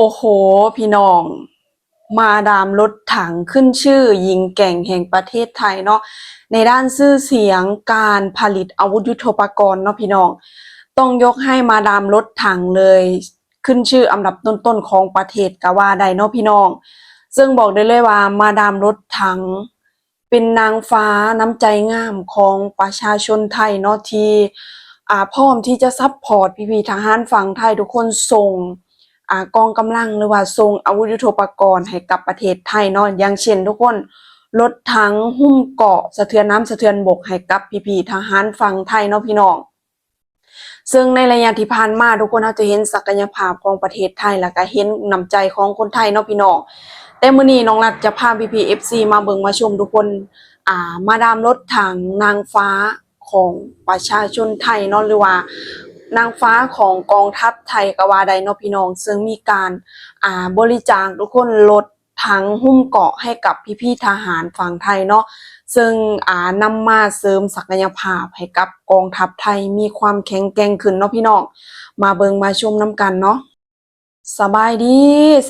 โอ้โห พี่น้อง มาดามรถถังขึ้นชื่อยิงแก่งแห่งประเทศไทยเนาะในด้านชื่อเสียงการผลิตอาวุธยุทโธปกรณ์เนาะพี่น้อง ต้องยกให้มาดามรถถังเลยขึ้นชื่ออันดับต้นๆของประเทศกว่าใดเนาะพี่น้อง ซึ่งบอกได้เลยว่ามาดามรถถัง เป็นนางฟ้าน้ำใจงามของประชาชนไทยเนาะที่อาพร้อมที่จะซัพพอร์ตพี่ๆทหารฝั่งไทยทุกคนส่ง อกองกำลังหรือว่าส่งอาวุธยุทโธปกรณ์ให้กับประเทศไทยเนาะอย่างเช่นทุกคนรถถังหุ้มเกาะสะเทือนน้ำสะเทือนบกให้กับพี่ๆทหารฝั่งไทยเนาะพี่น้องซึ่งในระยะที่ผ่านมาทุกคนเราจะเห็นศักยภาพของประเทศไทยแล้วก็เห็นน้ำใจของคนไทยเนาะพี่น้องแต่มื้อนี้น้องรัฐจะพา PPFC มาเบิ่งมาชมทุกคนอ่ามาดามรถถังนางฟ้าของประชาชนไทยเนาะหรือว่า นางฟ้าของกองทัพไทยกวาไดนพี่น้อง ซึ่งมีการอ่าบริจาคทุกคนรถถังหุ้มเกาะให้กับพี่ๆทหารฝั่งไทยเนาะซึ่งอ่านำมาเสริมศักยภาพให้กับกองทัพไทยมีความแข็งแกร่งขึ้นเนาะพี่น้องมาเบิงมาชมน้ำกันเนาะสบายดี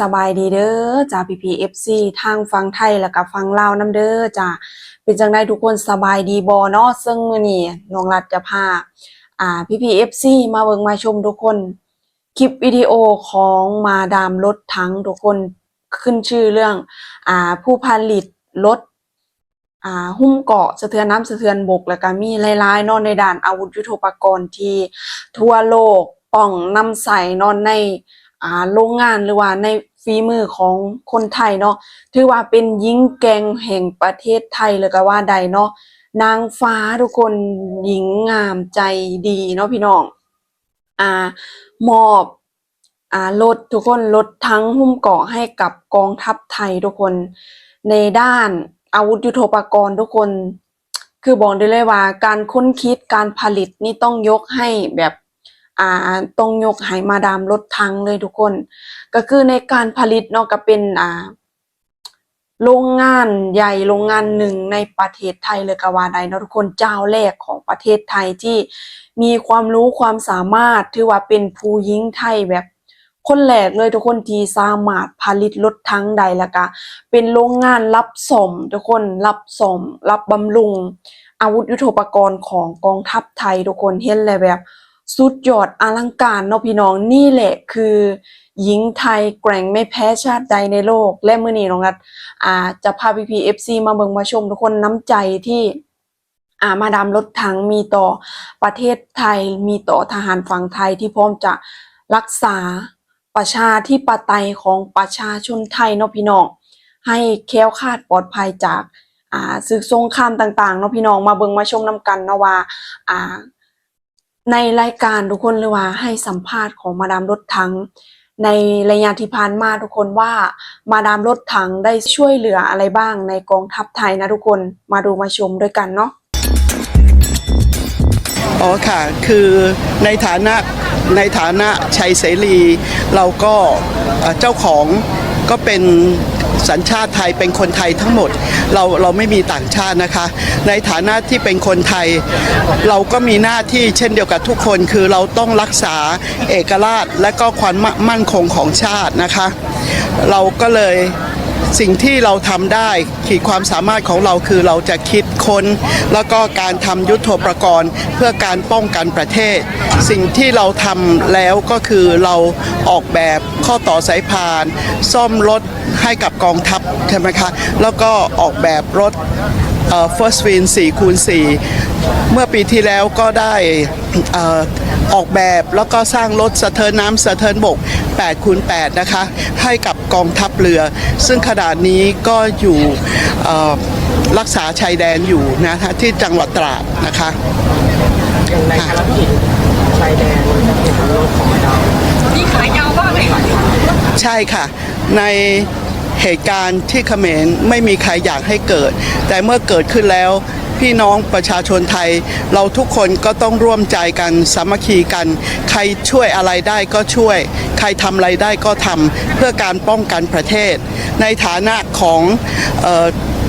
สบายดีเด้อจ้า PPFC ทางฝั่งไทยแล้วก็ฝั่งลาวนํเด้อจ้าเป็นจังไดทุกคนสบายดีบ่เนาะซึ่งมื้อนี้น้องรัฐจะพา อ่า PPFC มาเบิงมาชมทุกคน คลิปวิดีโอของมาดามรถถังทุกคนขึ้นชื่อเรื่อง อ่าผู้ผลิตรถอ่าหุ้มเกาะสะเทือนน้ำสะเทือนบก แล้วก็มีหลายๆเนในด้านอาวุธยุทโธปกรณ์ที่ทั่วโลกต้องนำใส่นาะในอ่าโรงงานหรือว่าในฝีมือของคนไทยเนาะถือว่าเป็นหญิงแกงแห่งประเทศไทยเลยก็ว่าใดเนาะ นางฟ้าทุกคนหญิงงามใจดีเนาะพี่น้อง อ่ามอบอ่ารถทุกคนรถทั้งหุ้มเกาะให้กับกองทัพไทยทุกคน ในด้านอาวุธยุทโธปกรณ์ทุกคน คือบอกได้เลยว่า การค้นคิดการผลิตนี่ต้องยกให้แบบอ่าต้องยกให้มาดามรถถังเลยทุกคน ก็คือในการผลิตเนาะก็เป็นอ่า โรงงานใหญ่โรงงานหนึ่งในประเทศไทยเลยก็ว่าได้เนาะทุกคนเจ้าแรกของประเทศไทยที่มีความรู้ความสามารถถือว่าเป็นผู้หญิงไทยแบบคนแรกเลยทุกคนที่สามารถผลิตรถทั้งใดแล้วก็เป็นโรงงานรับส่งทุกคนรับส่งรับบำรุง อาวุธยุทโธปกรณ์ของกองทัพไทยทุกคนเห็นเลยแบบ สุดยอดอลังการเนาะพี่น้องนี่แหละคือหญิงไทยแกร่งไม่แพ้ชาติใดในโลก และมื้อนี้น้องรัฐอ่าจะพาพี่พีเอฟซีมาเบิงมาชมทุกคนน้ำใจที่อ่ามาดามรถถังมีต่อประเทศไทยมีต่อทหารฝั่งไทยที่พร้อมจะรักษาประชาธิปไตยของประชาชนไทยเนาะพี่น้องให้แค้วคาดปลอดภัยจากอ่าศึกสงครามต่างๆเนาะพี่น้องมาเบิงมาชมนํกันเนาะว่าอ่า ในรายการทุกคนหรือว่าให้สัมภาษณ์ของมาดามรถถัง ในระยะที่ผ่านมาทุกคนว่ามาดามรถถังได้ช่วยเหลืออะไรบ้างในกองทัพไทยนะทุกคนมาดูมาชมด้วยกันเนาะอ๋อค่ะ คือในฐานะในฐานะชัยเสรี เราก็เจ้าของ ก็เป็นสัญชาติไทยเป็นคนไทยทั้งหมดเราเราไม่มีต่างชาตินะคะ ในฐานะที่เป็นคนไทย เราก็มีหน้าที่เช่นเดียวกับทุกคนคือเราต้องรักษาเอกราชและก็ความมั่นคงของชาตินะคะ เราก็เลย สิ่งที่เราทำได้ขีดความสามารถของเราคือเราจะคิดค้น แล้วก็การทำยุทโธปกรณ์ เพื่อการป้องกันประเทศ สิ่งที่เราทำแล้วก็คือเราออกแบบข้อต่อสายพาน ซ่อมรถให้กับกองทัพใช่ไหมคะ แล้วก็ออกแบบรถเอ่อ First Win 4คูณ4เมื่อปีที่แล้วก็ได้อ่อออกแบบแล้วก็สร้างรถสะเทินน้ำสะเทินบก8คูณ8นะคะ ให้กับ กองทัพเรือ ซึ่งขนาดนี้ก็อยู่เอ่อรักษาชายแดนอยู่นะคะที่จังหวัดตราดนะคะอย่างในภารกิจชายแดนเห็นรถของเรานี่ขายาวมากเลยใช่ค่ะ ในเหตุการณ์ที่เขมรไม่มีใครอยากให้เกิด แต่เมื่อเกิดขึ้นแล้ว พี่น้องประชาชนไทย เราทุกคนก็ต้องร่วมใจกันสามัคคีกัน ใครช่วยอะไรได้ก็ช่วย ใครทำอะไรได้ก็ทำเพื่อการป้องกันประเทศ ในฐานะของ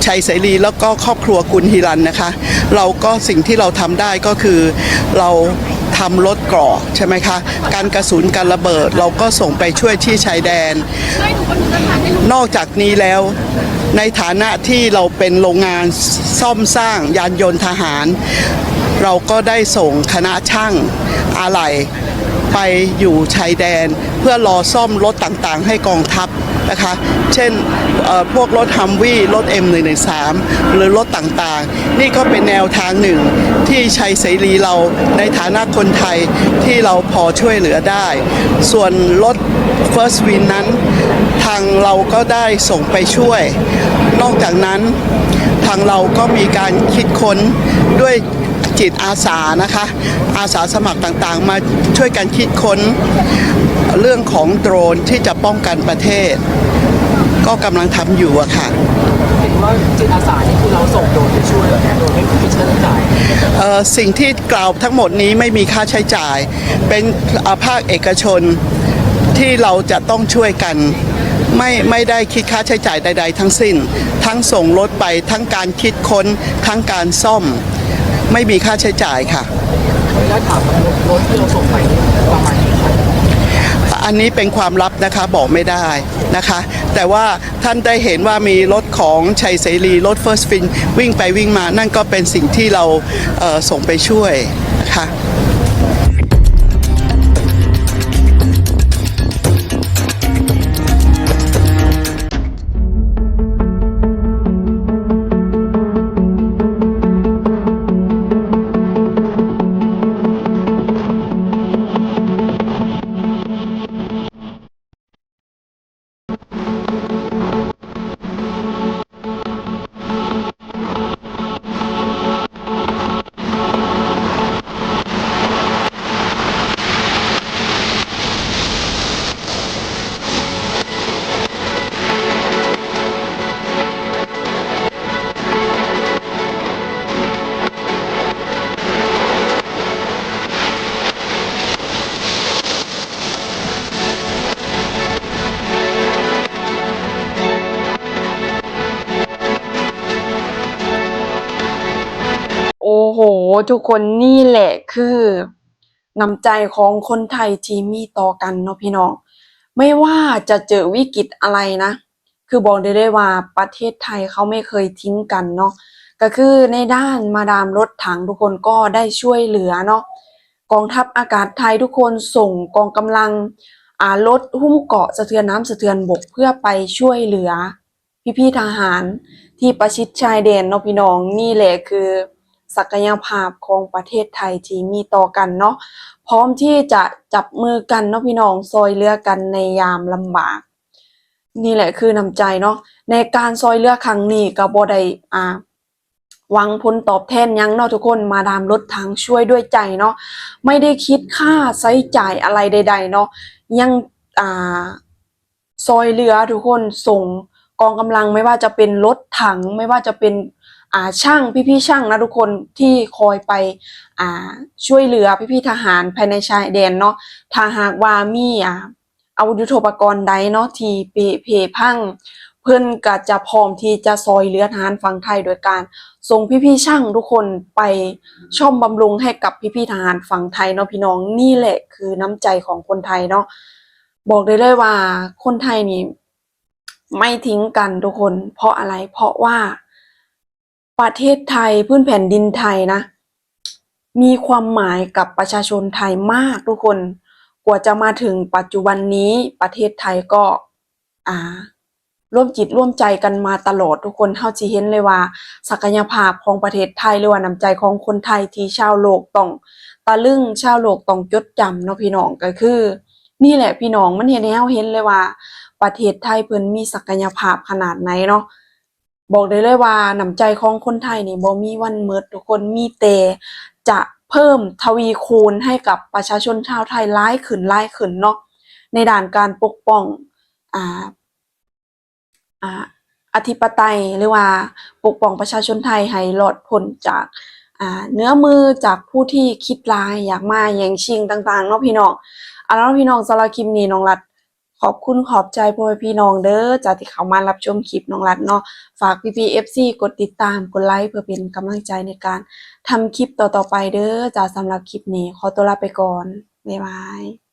ชัยเสรีแล้วก็ครอบครัวกุลฮิรันนะคะ เราก็สิ่งที่เราทำได้ก็คือเราททำรถเกราะใช่ไหมคะ การกระสุนการระเบิดเราก็ส่งไปช่วยที่ชายแดน นอกจากนี้แล้ว ในฐานะที่เราเป็นโรงงานซ่อมสร้างยานยนต์ทหาร เราก็ได้ส่งคณะช่างอะไหล่ไปอยู่ชายแดน เพื่อรอซ่อมรถต่างๆ ให้กองทัพนะคะ เช่นพวกรถฮัมวี่รถ M113 หรือรถต่างๆ นี่ก็เป็นแนวทางหนึ่งที่ชัยเสรีเราในฐานะคนไทยที่เราพอช่วยเหลือได้ ส่วนรถ First Win นั้น ทางเราก็ได้ส่งไปช่วย นอกจากนั้นทางเราก็มีการคิดค้นด้วยจิตอาสานะคะ อาสาสมัครต่างๆ มาช่วยกันคิดค้นเรื่องของโดรนที่จะป้องกันประเทศ ก็กำลังทำอยู่อะค่ะเห็นว่าจิตอาสานี่คือเราส่งโดรนไปช่วยโดยไม่คิดค่าใช้จ่ายเอ่อสิ่งที่กล่าวทั้งหมดนี้ไม่มีค่าใช้จ่าย เป็นเอ่อภาคเอกชนที่เราจะต้องช่วยกัน ไม่ไม่ได้คิดค่าใช้จ่ายใด ๆ ทั้งสิ้น ทั้งส่งรถไปทั้งการคิดค้นทั้งการซ่อม ไม่มีค่าใช้จ่ายค่ะแล้วถามรถที่เราส่งไปนี่ประมาณกี่คันอันนี้เป็นความลับนะคะบอกไม่ได้นะคะ แต่ว่าท่านได้เห็นว่ามีรถของชัยเสรีรถ First Fin วิ่งไปวิ่งมานั่นก็เป็นสิ่งที่เราเส่งไปช่วยนะคะ ทุกคนนี่แหละคือน้ำใจของคนไทยที่มีต่อกันเนาะพี่น้อง ไม่ว่าจะเจอวิกฤตอะไรนะ คือบอกได้เลยว่าประเทศไทยเขาไม่เคยทิ้งกันเนาะก็คือในด้านมาดามรถถังทุกคนก็ได้ช่วยเหลือเนาะกองทัพอากาศไทยทุกคนส่งกองกำลังอารถหุ้มเกาะสะเทือนน้ำสะเทือนบกเพื่อไปช่วยเหลือ พี่ๆทหารที่ประชิดชายแดนเนาะพี่น้องนี่แหละคือ ศักยภาพของประเทศไทยที่มีต่อกันเนาะพร้อมที่จะจับมือกันเนาะพี่น้องซอยเรือกันในยามลำบาก นี่แหละคือน้ำใจเนาะในการซอยเรือครั้งนี้ก็บ่ได้อ่าหวังผลตอบแทนยังเนาะทุกคนมาดามรถทางช่วยด้วยใจเนาะไม่ได้คิดค่าใช้จ่ายอะไรใด ๆ เนาะยังอ่าซอยเรือทุกคนส่งกองกำลังไม่ว่าจะเป็นรถถังไม่ว่าจะเป็น อ่าช่างพี่ๆช่างนะทุกคนที่คอยไปอ่าช่วยเหลือพี่ๆทหารภายในชายแดนเนาะถ้าหากว่ามีอ่าอาวุธยุทโธปกรณ์ใดเนาะที่เปเพพังเพื่อนก็จะพร้อมที่จะซอยเหลือทหารฝั่งไทยโดยการส่งพี่ๆช่างทุกคนไปช่อมบำรุงให้กับพี่ๆทหารฝั่งไทยเนาะพี่น้องนี่แหละคือน้ำใจของคนไทยเนาะบอกได้เลยว่าคนไทยนี่ไม่ทิ้งกันทุกคน เพราะอะไรเพราะว่า ประเทศไทยพื้นแผ่นดินไทยนะ มีความหมายกับประชาชนไทยมากทุกคน กว่าจะมาถึงปัจจุบันนี้ประเทศไทยก็อ่าร่วมจิตร่วมใจกันมาตลอดทุกคนเท่าที่เห็นเลยว่า ศักยภาพของประเทศไทยหรือว่าน้ำใจของคนไทยที่ชาวโลกต้อง ตะลึงชาวโลกต้องจดจำเนาะพี่น้องก็คือ นี่แหละพี่น้องมันเห็นให้เราเห็นเลยว่า ประเทศไทยเพิ่นมีศักยภาพขนาดไหนเนาะ บอกได้เลยว่าน้ำใจของคนไทยนี่บ่มีวันหมดทุกคนมีแต่จะเพิ่มทวีคูณให้กับประชาชนชาวไทยร้ายขึ้นร้ายขึ้นเนาะในด่านการปกป้องอ่าอ่าอธิปไตยหรือว่าปกป้องประชาชนไทยให้รอดพ้นจากอ่าเนื้อมือจากผู้ที่คิดร้ายอยากมาแย่งชิงต่างๆเนาะพี่น้องเอาละพี่น้องสำหรับคลิปนี้น้องรัด ขอบคุณขอบใจพ่อแม่พี่น้องเด้อจากที่เขามารับชมคลิปน้องรัดเนาะฝากพี่ๆ FC กดติดตามกดไลค์เพื่อเป็นกำลังใจในการทำคลิปต่อๆไปเด้อจากสำหรับคลิปนี้ ขอตัวลาไปก่อนบ๊ายบาย